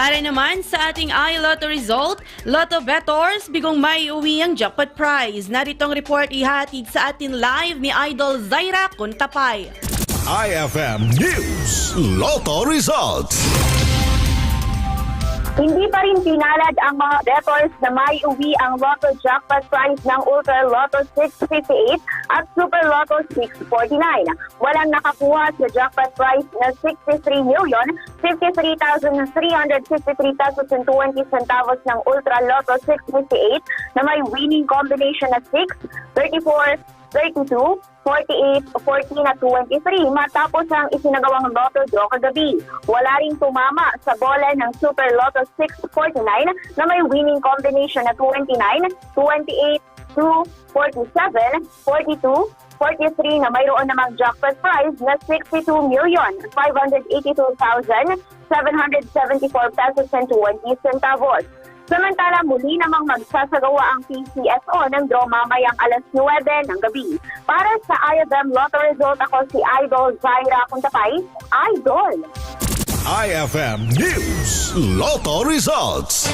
Para naman sa ating iLotto result, Lotto Bettors, bigong may uwi ang jackpot prize. Narito ang report ihatid sa atin live ni Idol Zaira Kuntapay. IFM News Lotto Results. Hindi pa rin pinalad ang mga bettors na may uwi ang Lotto Jackpot Prize ng Ultra Lotto 658 at Super Lotto 649. Walang nakakuha sa jackpot prize na 63 million 53,353 pesos and 20 centavos ng Ultra Lotto 658 na may winning combination na 6, 34, 32, 48, 14 at 23 matapos ang isinagawang Lotto draw kagabi. Wala ring tumama sa bola ng Super Lotto 649 na may winning combination na 29, 28, 2, 47, 42, 43 na mayroon namang jackpot prize na 62 million 582,774 pesos and 20 centavos. Samantala, muli namang magsasagawa ang PCSO ng draw mamayang alas 9 ng gabi. Para sa IFM Lotto Result, ako si Idol Zaira Kuntapay. Idol! IFM News Lotto Results.